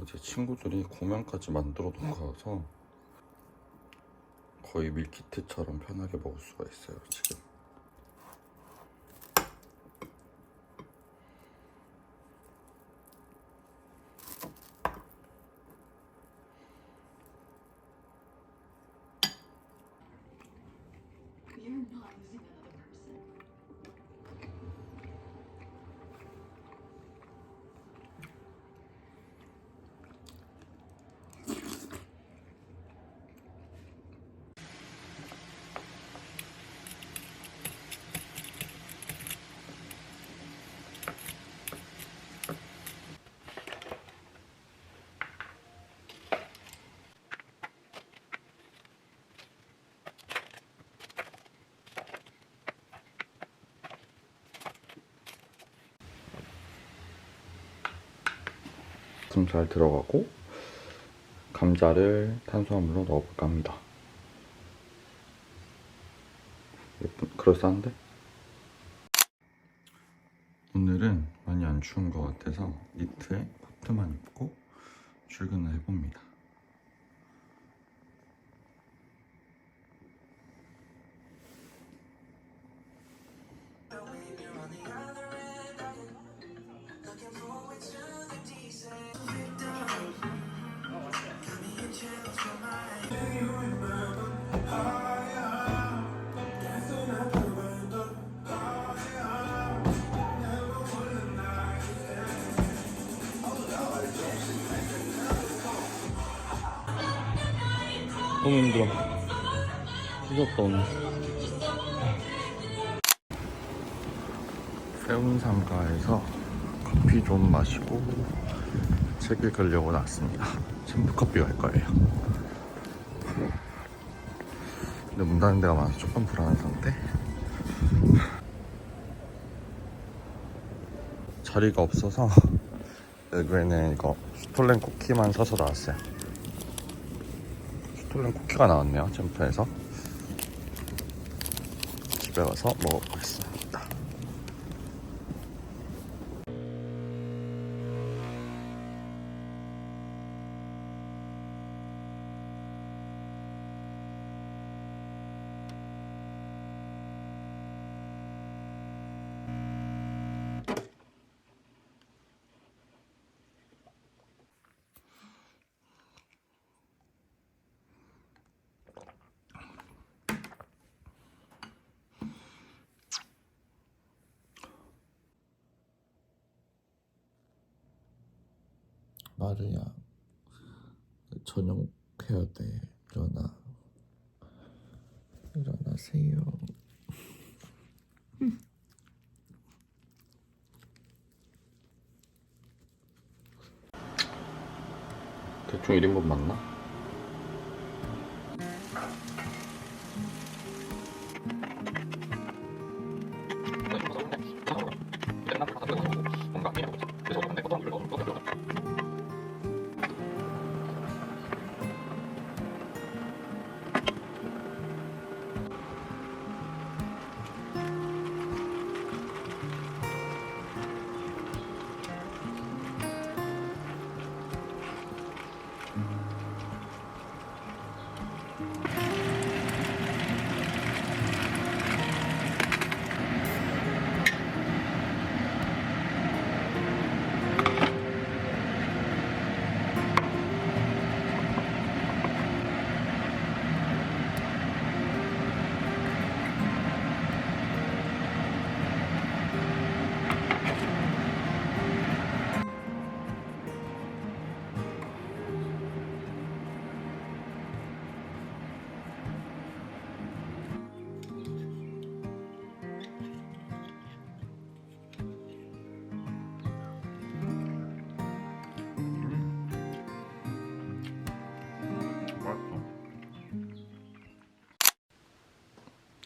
어제 친구들이 고명까지 만들어 놓고 와서 거의 밀키트처럼 편하게 먹을 수가 있어요 지금 좀잘 들어가고 감자를 탄수화물로 넣어볼까 합니다 예쁜 그럴싸한데? 오늘은 많이 안 추운 것 같아서 니트에 코트만 입고 출근을 해봅니다 너무 힘들어 찢었다 오늘. 세운상가에서 커피 좀 마시고 책 읽으려고 나왔습니다. 챔프커피 갈 거예요. 근데 문 닫는 데가 많아서 조금 불안한 상태? 자리가 없어서 여기에는 이거 스톨렌 쿠키만 사서 나왔어요 스톨렌 쿠키가 나왔네요 챔프에서. 집에 가서 먹어보겠습니다 마르야 저녁 해야 돼. 일어나. 일어나세요. 대충 1인분 맞나?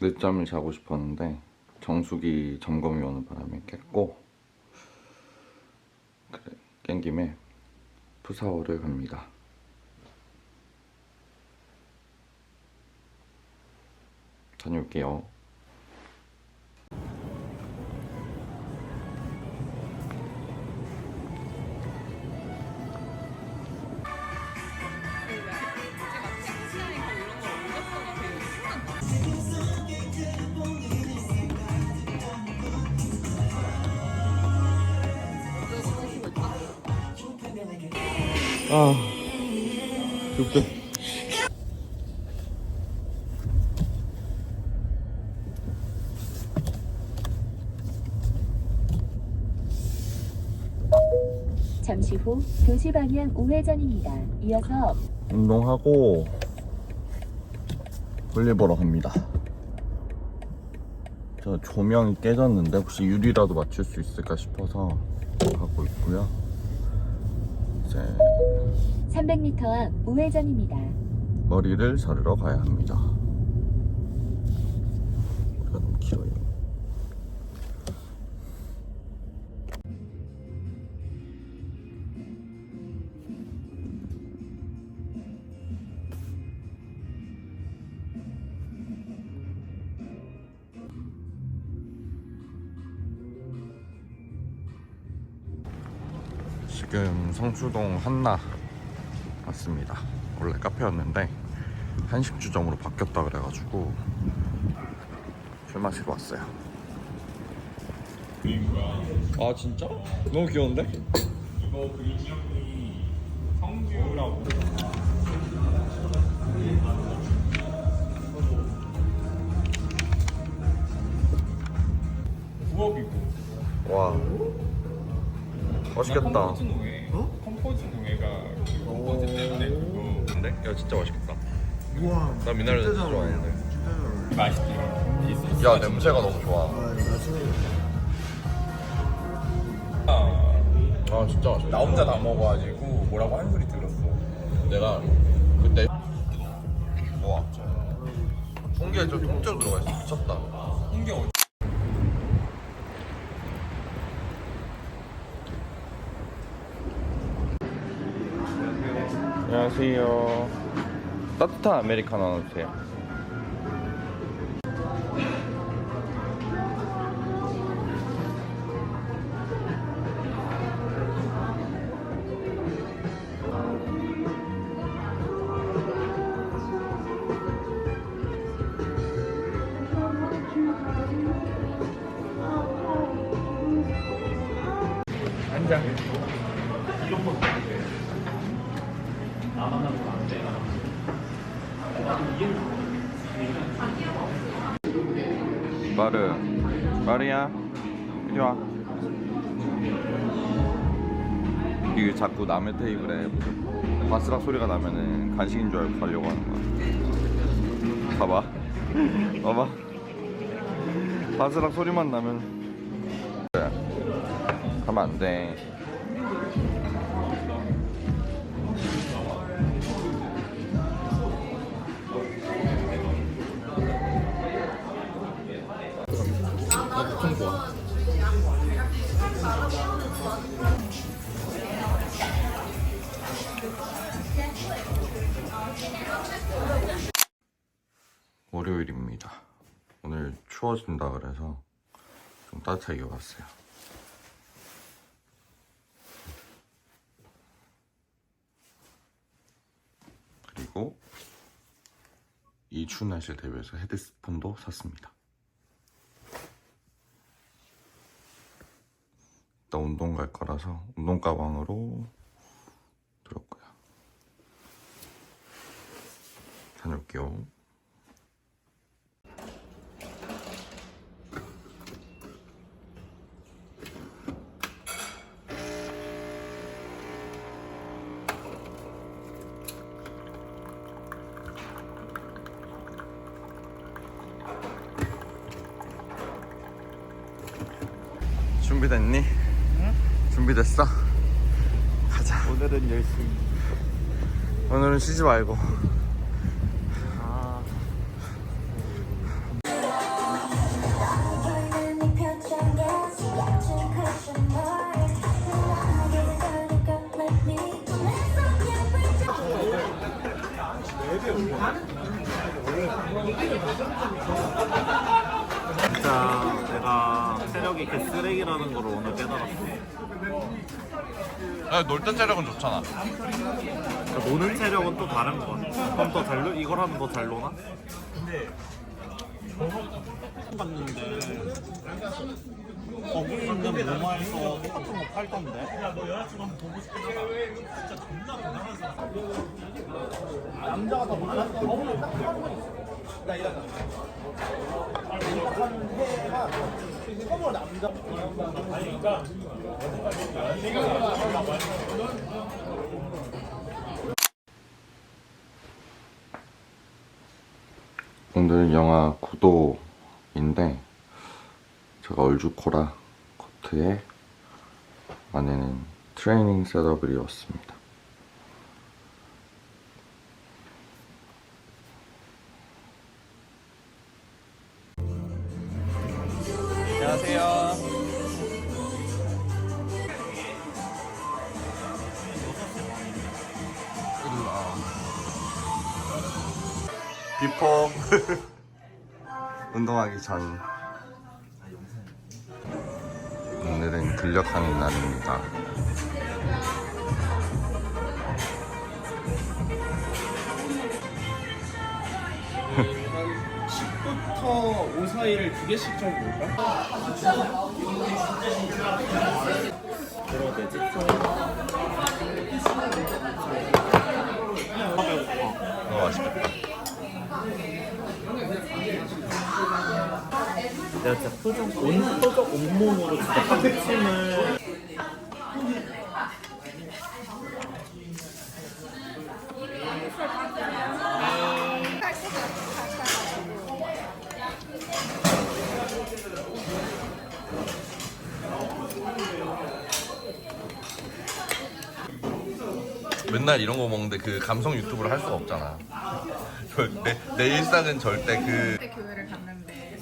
늦잠을 자고 싶었는데 정수기 점검이 오는 바람에 깼고 그래, 깬 김에 푸사오를 갑니다. 다녀올게요. 아, 좁대. 잠시 후 도시 방향 우회전입니다. 이어서 운동하고 볼일 보러 갑니다. 저 조명이 깨졌는데 혹시 유리라도 맞출 수 있을까 싶어서 가고 있고요. 이제 300m 앞 우회전입니다. 머리를 자르러 가야 합니다. 머리가 너무 길어요. 지금 성수동 한나 왔습니다. 원래 카페였는데 한식 주점으로 바뀌었다 그래가지고 술 마시러 왔어요. 아 진짜? 너무 귀여운데? 이거 그린이 형이 성규라고 부업이고 와 맛있겠다. 컴포즈 노예가 그 컴포즈 때문에 그거 근데? 야 진짜 맛있겠다. 우와 나 미나리 진짜 좋아하는데. 맛있지 이 소스 야 냄새가 너무 좋아. 아 진짜 맛있다. 나 혼자 다 먹어가지고 뭐라고 한 소리 들었어 내가 그때 와 홍게 좀 통째로 들어가 있어 미쳤다. 홍게 어디 안녕하세요. 따뜻한 아메리카노 하나 주세요. 마르. 마르야 이리 와. 이게 자꾸 남의 테이블에 바스락 소리가 나면은 간식인 줄 알고 가려고 하는 거야. 봐봐. 봐봐. 바스락 소리만 나면. 가면 안돼 월요일입니다. 오늘 추워진다 그래서 좀 따뜻하게 왔어요. 그리고 이 추운 날씨에 대비해서 헤드스폰도 샀습니다. 일단 운동 갈 거라서 운동 가방으로 들었고요. 다녀올게요 준비됐니? 응? 준비됐어? 가자. 오늘은 열심히. 오늘은 쉬지 말고. 자. Mark 그 쓰레기라는 걸 오늘 깨달았어. 놀때 체력은 좋잖아 그러니까 노는 체력은 또 다른 거 같아. 그럼 더 잘, 노, 이걸 하면 더 잘 노나? 갔는데 거기 있는 로마에서 똑같은 거 팔던데? 남자가 더 많았 어. 오늘 영하 9도인데 제가 얼죽코라 코트에 안에는 트레이닝 셋업을 입었습니다. 비포 운동하기 전 오늘은 근력하는 날입니다. 부터 5 사이를 두 개씩 좀 볼까? 뭐라 되지? 아 배고파 너무 맛있겠다. 내가 진짜 표정 온 표정 온몸으로 진짜 한 침을 맨날 이런 거 먹는데 그 감성 유튜브를 할 수가 없잖아. 내, 내 일상은 절대 그 교회를 갔는데